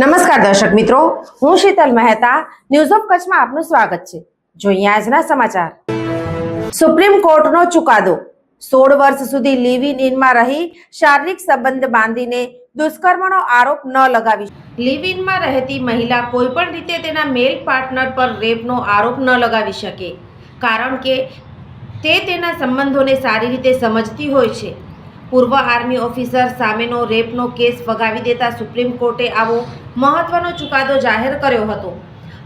નમસ્કાર દર્શક મિત્રો, હું શીતલ મહેતા ન્યૂઝ ઓફ કચ્છમાં આપનું સ્વાગત છે. જોઈએ આજના સમાચાર. સુપ્રીમ કોર્ટનો ચુકાદો. સોળ વર્ષ સુધી લિવ ઇન ઇનમાં રહી શારીરિક સંબંધ બાંધીને દુષ્કર્મનો આરોપ ન લગાવી લિવ ઇનમાં રહેતી મહિલા કોઈ પણ રીતે તેના મેલ પાર્ટનર પર રેપનો આરોપ ન લગાવી શકે. કારણ કે તે તેના સંબંધોને સારી રીતે સમજતી હોય છે. પૂર્વ આર્મી ઓફિસર સામેનો રેપનો કેસ ફગાવી દેતા સુપ્રીમ કોર્ટે આવો મહત્વનો ચુકાદો જાહેર કર્યો હતો.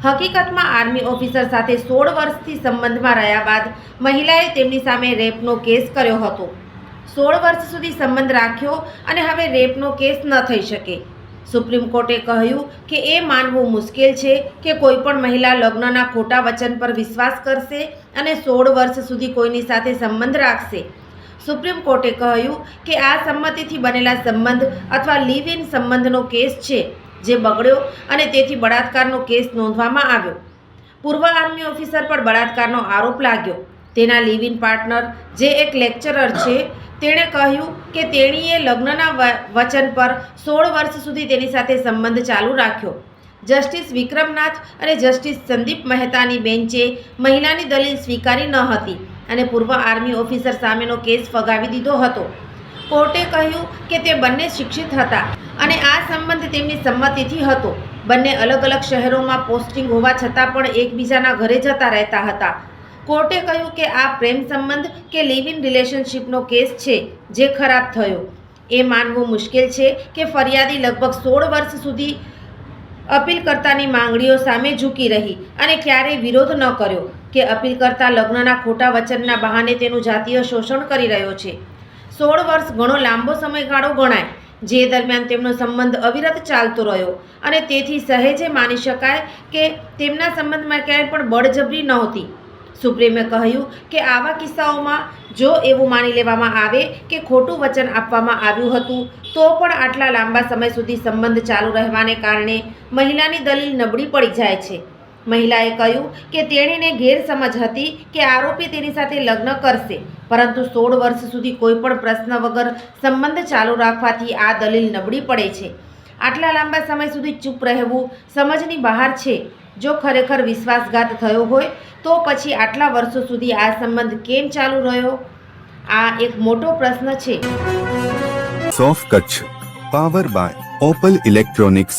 હકીકતમાં આર્મી ઓફિસર સાથે સોળ વર્ષથી સંબંધમાં રહ્યા બાદ મહિલાએ તેમની સામે રેપનો કેસ કર્યો હતો. સોળ વર્ષ સુધી સંબંધ રાખ્યો અને હવે રેપનો કેસ ન થઈ શકે. સુપ્રીમ કોર્ટે કહ્યું કે એ માનવું મુશ્કેલ છે કે કોઈ પણ મહિલા લગ્નના ખોટા વચન પર વિશ્વાસ કરશે અને સોળ વર્ષ સુધી કોઈની સાથે સંબંધ રાખશે. સુપ્રીમ કોર્ટે કહ્યું કે આ સંમતિથી બનેલા સંબંધ અથવા લિવ ઇન સંબંધનો કેસ છે, જે બગડ્યો અને તેથી બળાત્કારનો કેસ નોંધવામાં આવ્યો. પૂર્વ આર્મી ઓફિસર પર બળાત્કારનો આરોપ લાગ્યો. તેના લિવ ઇન પાર્ટનર, જે એક લેક્ચરર છે, તેણે કહ્યું કે તેણીએ લગ્નના વચન પર સોળ વર્ષ સુધી તેની સાથે સંબંધ ચાલુ રાખ્યો. જસ્ટિસ વિક્રમનાથ અને જસ્ટિસ સંદીપ મહેતાની બેન્ચે મહિલાની દલીલ સ્વીકારી ન હતી. અને પૂર્વ આર્મી ઓફિસર સામેનો કેસ ફગાવી દીધો હતો. કોર્ટે કહ્યું કે તે બંને શિક્ષિત હતા અને આ સંબંધ તેમની સંમતિથી હતો. બંને અલગ અલગ શહેરોમાં પોસ્ટિંગ હોવા છતાં પણ એકબીજાના ઘરે જતા રહેતા હતા. કોર્ટે કહ્યું કે આ પ્રેમ સંબંધ કે લિવ ઇન રિલેશનશિપનો કેસ છે જે ખરાબ થયો. એ માનવું મુશ્કેલ છે કે ફરિયાદી લગભગ સોળ વર્ષ સુધી અપીલકર્તાની માંગણીઓ સામે ઝૂકી રહી અને ક્યારેય વિરોધ ન કર્યો. કે અપીલ કરતા લગ્નના ખોટા વચનના બહાને તેનું જાતીય શોષણ કરી રહ્યો છે. સોળ વર્ષ ઘણો લાંબો સમયગાળો ગણાય, જે દરમિયાન તેમનો સંબંધ અવિરત ચાલતો રહ્યો અને તેથી સહેજે માની શકાય કે તેમના સંબંધમાં ક્યાંય પણ બળજબરી નહોતી. સુપ્રીમે કહ્યું કે આવા કિસ્સાઓમાં જો એવું માની લેવામાં આવે કે ખોટું વચન આપવામાં આવ્યું હતું, તો પણ આટલા લાંબા સમય સુધી સંબંધ ચાલુ રહેવાને કારણે મહિલાની દલીલ નબળી પડી જાય છે. મહિલાએ કહ્યું કે તેણીને ગેરસમજ હતી કે આરોપી તેની સાથે લગ્ન કરશે. પરંતુ સોળ વર્ષ સુધી કોઈપણ પ્રશ્ન વગર સંબંધ ચાલુ રાખવાથી આ દલીલ નબળી પડે છે. આટલા લાંબા સમય સુધી ચૂપ રહેવું સમજની બહાર છે. જો ખરેખર વિશ્વાસઘાત થયો હોય, તો પછી આટલા વર્ષો સુધી આ સંબંધ કેમ ચાલુ રહ્યો? આ એક મોટો પ્રશ્ન છે. સોફ Kutch, power by Opal electronics